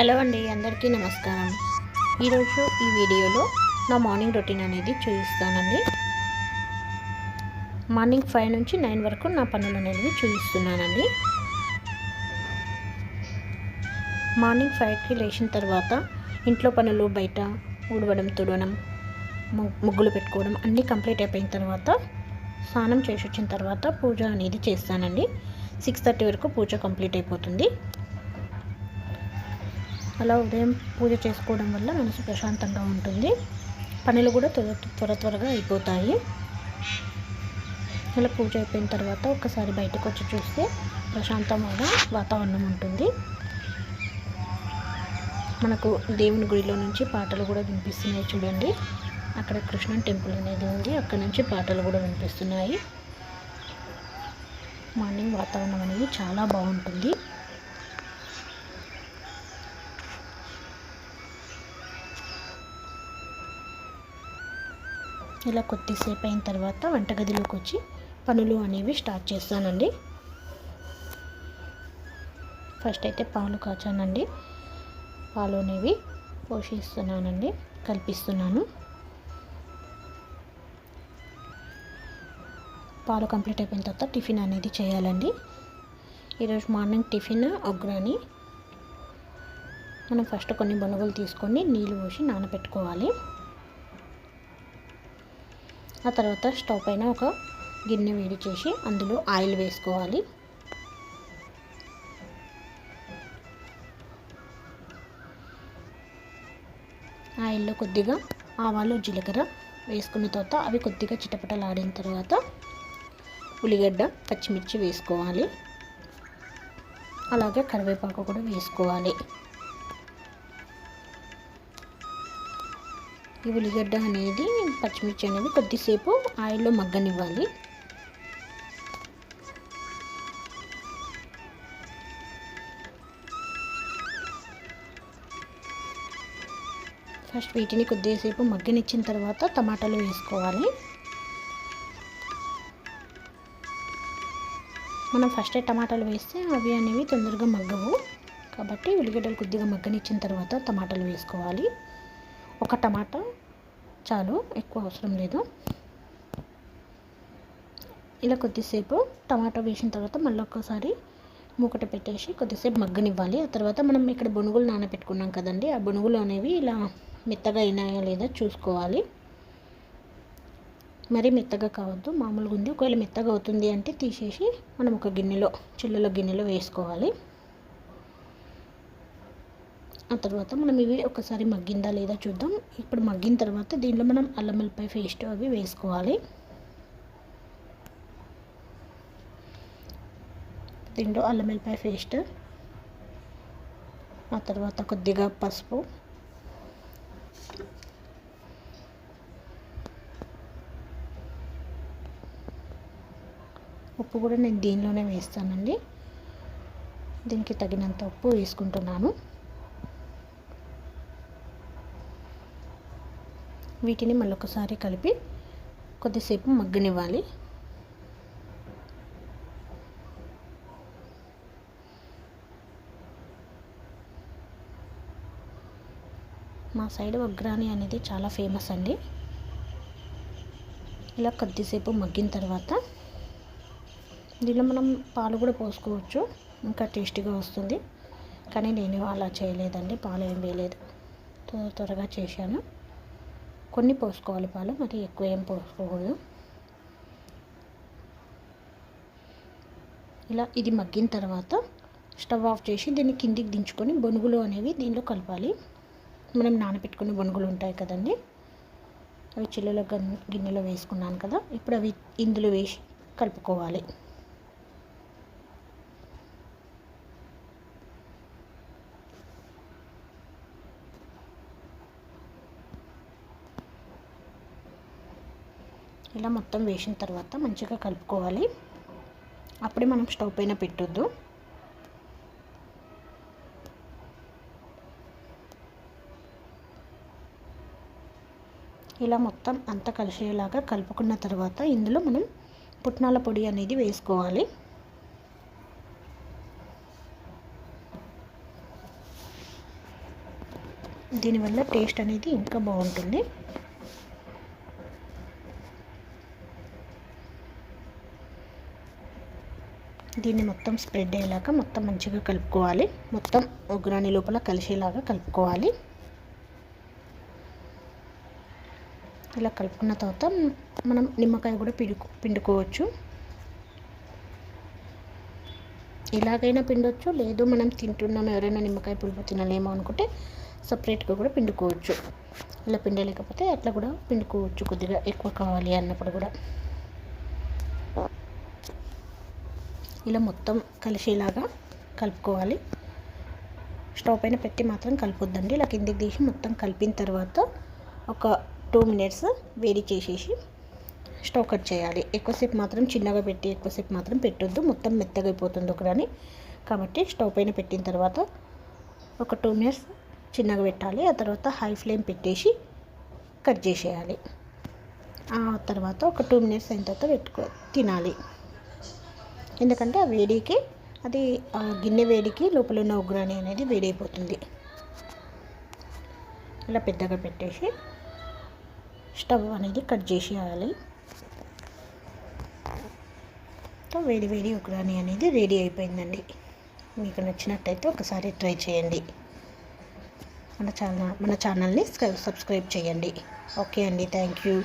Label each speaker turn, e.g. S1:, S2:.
S1: Hello అండి అందరికీ నమస్కారం. ఈరోజు ఈ వీడియోలో నా మార్నింగ్ రొటీన్ అనేది చూపిస్తానండి. మార్నింగ్ ఫైవ్ నుంచి నైన్ వరకు నా పనులు అనేవి చూపిస్తున్నానండి. మార్నింగ్ ఫైవ్కి లేచిన తర్వాత ఇంట్లో పనులు బయట ఊడవడం తుడవడం ముగ్గులు పెట్టుకోవడం అన్నీ కంప్లీట్ అయిపోయిన తర్వాత స్నానం చేసి వచ్చిన తర్వాత పూజ అనేది చేస్తానండి. సిక్స్ థర్టీ వరకు పూజ కంప్లీట్ అయిపోతుంది. అలా ఉదయం పూజ చేసుకోవడం వల్ల మనసు ప్రశాంతంగా ఉంటుంది. పనులు కూడా త్వర త్వర త్వరగా అయిపోతాయి. అలా పూజ అయిపోయిన తర్వాత ఒకసారి బయటకు వచ్చి చూస్తే ప్రశాంతమైన వాతావరణం ఉంటుంది. మనకు దేవుని గుడిలో నుంచి పాటలు కూడా వినిపిస్తున్నాయి చూడండి. అక్కడ కృష్ణన్ టెంపుల్ అనేది ఉంది. అక్కడ నుంచి పాటలు కూడా వినిపిస్తున్నాయి. మార్నింగ్ వాతావరణం అనేది చాలా బాగుంటుంది. ఇలా కొద్దిసేపు అయిన తర్వాత వంటగదిలోకి వచ్చి పనులు అనేవి స్టార్ట్ చేస్తానండి. ఫస్ట్ అయితే పాలు కాచానండి. పాలు అనేవి పోషిస్తున్నానండి కల్పిస్తున్నాను. పాలు కంప్లీట్ అయిపోయిన తర్వాత టిఫిన్ అనేది చేయాలండి. ఈరోజు మార్నింగ్ టిఫిన్ ఒగ్రాని మనం ఫస్ట్ కొన్ని బొనుగులు తీసుకొని నీళ్ళు పోసి నానబెట్టుకోవాలి. ఆ తర్వాత స్టవ్ పైన ఒక గిన్నె వేడి చేసి అందులో ఆయిల్ వేసుకోవాలి. ఆయిల్లో కొద్దిగా ఆవాలు జీలకర్ర వేసుకున్న తర్వాత అవి కొద్దిగా చిటపటలాడిన తర్వాత ఉల్లిగడ్డ పచ్చిమిర్చి వేసుకోవాలి. అలాగే కరివేపాకు కూడా వేసుకోవాలి. ఈ ఉల్లిగడ్డ అనేది పచ్చిమిర్చి అనేది కొద్దిసేపు ఆయిల్లో మగ్గనివ్వాలి. ఫస్ట్ వీటిని కొద్దిసేపు మగ్గనిచ్చిన తర్వాత టమాటాలు వేసుకోవాలి. మనం ఫస్ట్ టమాటాలు వేస్తే అవి అనేవి తొందరగా మగ్గవు. కాబట్టి ఉల్లిగడ్డలు కొద్దిగా మగ్గనిచ్చిన తర్వాత టమాటాలు వేసుకోవాలి. ఒక టమాటా చాలు ఎక్కువ అవసరం లేదు. ఇలా కొద్దిసేపు టమాటా వేసిన తర్వాత మళ్ళీ ఒక్కసారి మూకట పెట్టేసి కొద్దిసేపు మగ్గనివ్వాలి. ఆ తర్వాత మనం ఇక్కడ బొనుగులు నానబెట్టుకున్నాం కదండి ఆ బొనుగులు అనేవి ఇలా మెత్తగా అయినాయా లేదా చూసుకోవాలి. మరీ మెత్తగా కావద్దు మామూలుగా ఉంది. ఒకవేళ మెత్తగా అవుతుంది అంటే తీసేసి మనం ఒక గిన్నెలో చిల్లుల గిన్నెలో వేసుకోవాలి. ఆ తర్వాత మనం ఇవి ఒకసారి మగ్గిందా లేదా చూద్దాం. ఇప్పుడు మగ్గిన తర్వాత దీనిలో మనం అల్లం వెల్లిపాయ పేస్ట్ అవి వేసుకోవాలి. దీంట్లో అల్లం వెల్లిపాయ పేస్ట్ ఆ తర్వాత కొద్దిగా పసుపు ఉప్పు కూడా నేను దీనిలోనే వేస్తానండి. దీనికి తగినంత ఉప్పు వేసుకుంటున్నాను. వీటిని మళ్ళొకసారి కలిపి కొద్దిసేపు మగ్గనివ్వాలి. మా సైడ్ ఒగ్రాని అనేది చాలా ఫేమస్ అండి. ఇలా కొద్దిసేపు మగ్గిన తర్వాత దీనిలో మనం పాలు కూడా పోసుకోవచ్చు. ఇంకా టేస్టీగా వస్తుంది. కానీ నేను అలా చేయలేదండి. పాలు ఏం వేయలేదు. త్వర త్వరగా చేశాను. కొన్ని పోసుకోవాలి పాలు మరి ఎక్కువ ఏం పోసుకోకూడదు. ఇలా ఇది మగ్గిన తర్వాత స్టవ్ ఆఫ్ చేసి దీన్ని కిందికి దించుకొని బొనుగులు అనేవి దీనిలో కలపాలి. మనం నానబెట్టుకునే బొనుగులు ఉంటాయి కదండి? అవి చిల్లులో గన్- గిన్నెలో వేసుకున్నాను కదా ఇప్పుడు అవి ఇందులో వేసి కలుపుకోవాలి. ఇలా మొత్తం వేసిన తర్వాత మంచిగా కలుపుకోవాలి. అప్పుడే మనం స్టవ్ పైన పెట్టొద్దు. ఇలా మొత్తం అంతా కలిసేలాగా కలుపుకున్న తర్వాత ఇందులో మనం పుట్నాల పొడి అనేది వేసుకోవాలి. దీనివల్ల టేస్ట్ అనేది ఇంకా బాగుంటుంది. దీన్ని మొత్తం స్ప్రెడ్ అయ్యేలాగా మొత్తం మంచిగా కలుపుకోవాలి. మొత్తం ఉగ్రాని లోపల కలిసేలాగా కలుపుకోవాలి. ఇలా కలుపుకున్న తర్వాత మనం నిమ్మకాయ కూడా పిండుకో పిండుకోవచ్చు. ఎలాగైనా పిండొచ్చు లేదు మనం తింటున్నాం ఎవరైనా నిమ్మకాయ పులుపు తినలేమో అనుకుంటే సపరేట్గా కూడా పిండుకోవచ్చు. ఇలా పిండలేకపోతే అట్లా కూడా పిండుకోవచ్చు కొద్దిగా ఎక్కువ కావాలి అన్నప్పుడు కూడా. ఇలా మొత్తం కలిసేలాగా కలుపుకోవాలి. స్టవ్ పైన పెట్టి మాత్రం కలుపుద్దండి. ఇలా కిందికి తీసి మొత్తం కలిపిన తర్వాత ఒక టూ మినిట్స్ వేడి చేసేసి స్టవ్ కట్ చేయాలి. ఎక్కువసేపు మాత్రం చిన్నగా పెట్టి ఎక్కువసేపు మాత్రం పెట్టొద్దు. మొత్తం మెత్తగా అయిపోతుంది ఒకదాని. కాబట్టి స్టవ్ పైన పెట్టిన తర్వాత ఒక టూ మినిట్స్ చిన్నగా పెట్టాలి. ఆ తర్వాత హై ఫ్లేమ్ పెట్టేసి కట్ చేసేయాలి. ఆ తర్వాత ఒక టూ మినిట్స్ అయిన తర్వాత పెట్టుకో తినాలి. ఎందుకంటే ఆ వేడికి అది ఆ గిన్నె వేడికి లోపల ఉన్న ఉగ్రాణి అనేది వేడైపోతుంది. ఇలా పెద్దగా పెట్టేసి స్టవ్ అనేది కట్ చేసేయాలి. సో వేడి వేడి ఉగ్రాణి అనేది రెడీ అయిపోయిందండి. మీకు నచ్చినట్టయితే ఒకసారి ట్రై చేయండి. మన ఛానల్ మన ఛానల్ని సబ్స్క్రైబ్ చేయండి. ఓకే అండి థ్యాంక్ యూ.